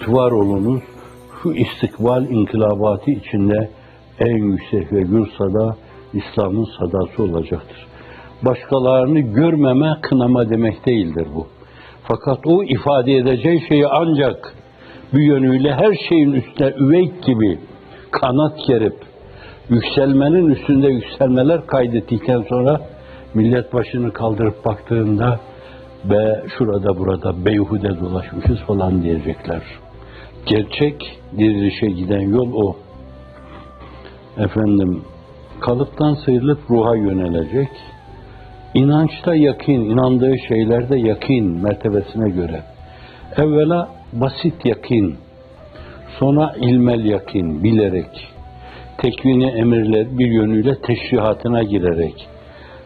itibar olunuz. Şu istikbal inkılabatı içinde en yüksek ve gür sada İslam'ın sadası olacaktır. Başkalarını görmeme, kınama demek değildir bu. Fakat o ifade edeceği şeyi ancak bir yönüyle her şeyin üstüne üveyk gibi kanat gerip yükselmenin üstünde yükselmeler kaydettikten sonra millet başını kaldırıp baktığında ve şurada burada beyhude dolaşmışız falan diyecekler. Gerçek dirilişe giden yol o. Efendim kalıptan sıyrılıp ruha yönelecek. İnançta yakin, inandığı şeylerde yakin mertebesine göre. Evvela basit yakin, sonra ilmel yakin, bilerek, tekvini emirler bir yönüyle teşrihatına girerek,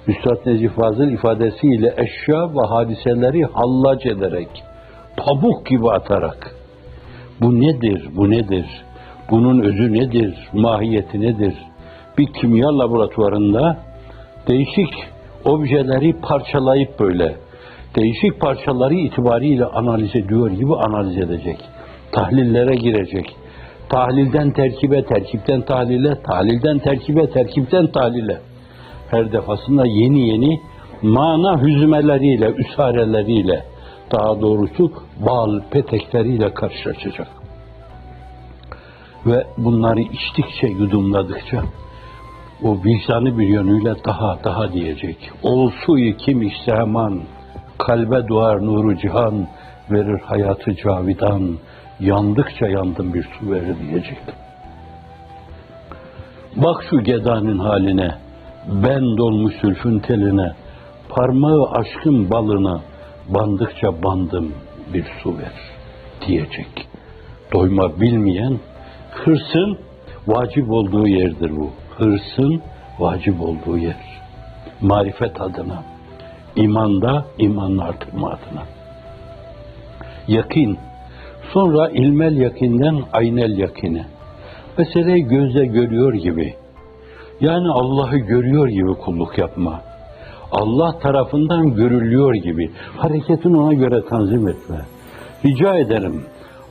Üstad Necip Fazıl ifadesiyle eşya ve hadiseleri hallac ederek, pamuk gibi atarak, bu nedir, bu nedir, bunun özü nedir, mahiyeti nedir? Bir kimya laboratuvarında değişik objeleri parçalayıp böyle, değişik parçaları itibariyle analiz ediyor gibi analiz edecek. Tahlillere girecek. Tahlilden terkibe, terkipten tahlile, tahlilden terkibe, terkipten tahlile. Her defasında yeni yeni mana hüzmeleriyle, üsareleriyle, daha doğrusu bal petekleriyle karşılaşacak. Ve bunları içtikçe, yudumladıkça o vicdanı bir yönüyle daha daha diyecek. Ol suyu kim hemen kalbe doğar nuru cihan verir hayatı cavidan yandıkça yandım bir su verir diyecek. Bak şu gedanın haline ben dolmuş sülfün teline parmağı aşkın balına bandıkça bandım bir su ver diyecek. Doyma bilmeyen hırsın vacip olduğu yerdir bu hırsın vacip olduğu yer. Marifet adına, imanda imanın artırma adına. Yakin, sonra ilmel yakinden aynel yakine. Meseleyi gözle görüyor gibi, yani Allah'ı görüyor gibi kulluk yapma. Allah tarafından görülüyor gibi, hareketini ona göre tanzim etme. Rica ederim,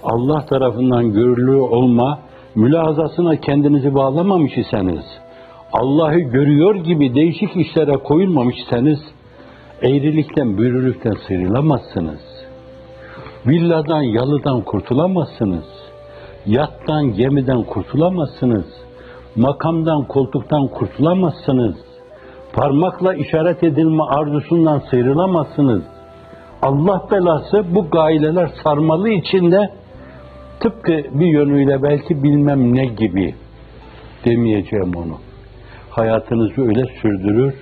Allah tarafından görülüyor olma, mülazasına kendinizi bağlamamış iseniz, Allah'ı görüyor gibi değişik işlere koyulmamış iseniz, eğrilikten, bürürlükten sıyrılamazsınız. Villadan, yalıdan kurtulamazsınız. Yattan, gemiden kurtulamazsınız. Makamdan, koltuktan kurtulamazsınız. Parmakla işaret edilme arzusundan sıyrılamazsınız. Allah belası bu gaileler sarmalı içinde tıpkı bir yönüyle belki bilmem ne gibi demeyeceğim onu. Hayatınızı öyle sürdürür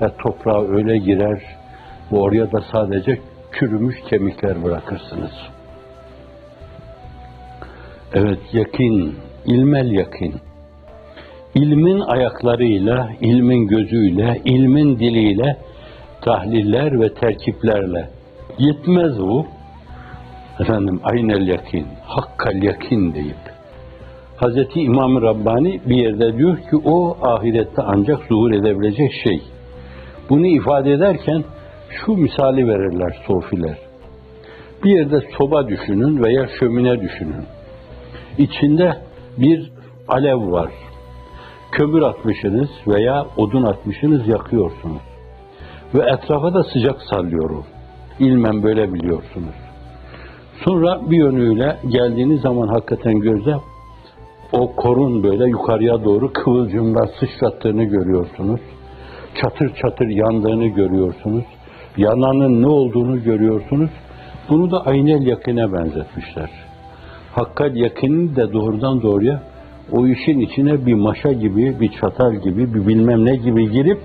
ve toprağa öyle girer ve oraya da sadece çürümüş kemikler bırakırsınız. Evet yakin, ilmel yakin. İlmin ayaklarıyla, ilmin gözüyle, ilmin diliyle, tahliller ve terkiplerle yetmez bu efendim aynel yakin, hakkal yakin deyip Hazreti İmam Rabbani bir yerde diyor ki o ahirette ancak zuhur edebilecek şey. Bunu ifade ederken şu misali verirler sofiler. Bir yerde soba düşünün veya şömine düşünün. İçinde bir alev var. Kömür atmışsınız veya odun atmışsınız yakıyorsunuz. Ve etrafa da sıcak sallıyor o. İlmen böyle biliyorsunuz. Sonra bir yönüyle geldiğiniz zaman hakikaten gözle o korun böyle yukarıya doğru kıvılcımlar sıçrattığını görüyorsunuz. Çatır çatır yandığını görüyorsunuz. Yananın ne olduğunu görüyorsunuz. Bunu da aynel yakine benzetmişler. Hakkal yakinin de doğrudan doğruya o işin içine bir maşa gibi, bir çatal gibi, bir bilmem ne gibi girip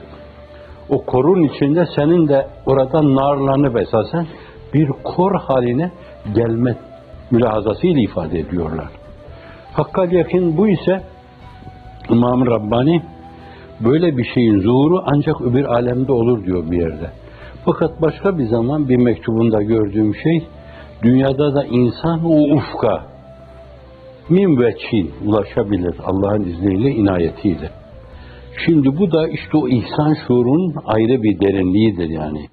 o korun içinde senin de oradan narlanıp esasen bir kor haline gelme mülahazasıyla ifade ediyorlar. Hakkal yakin bu ise İmam Rabbani böyle bir şeyin zuhuru ancak öbür alemde olur diyor bir yerde. Fakat başka bir zaman bir mektubunda gördüğüm şey dünyada da insan o ufka min ve çin ulaşabilir Allah'ın izniyle, inayetiyle. Şimdi bu da işte o ihsan şuurun ayrı bir derinliğidir yani.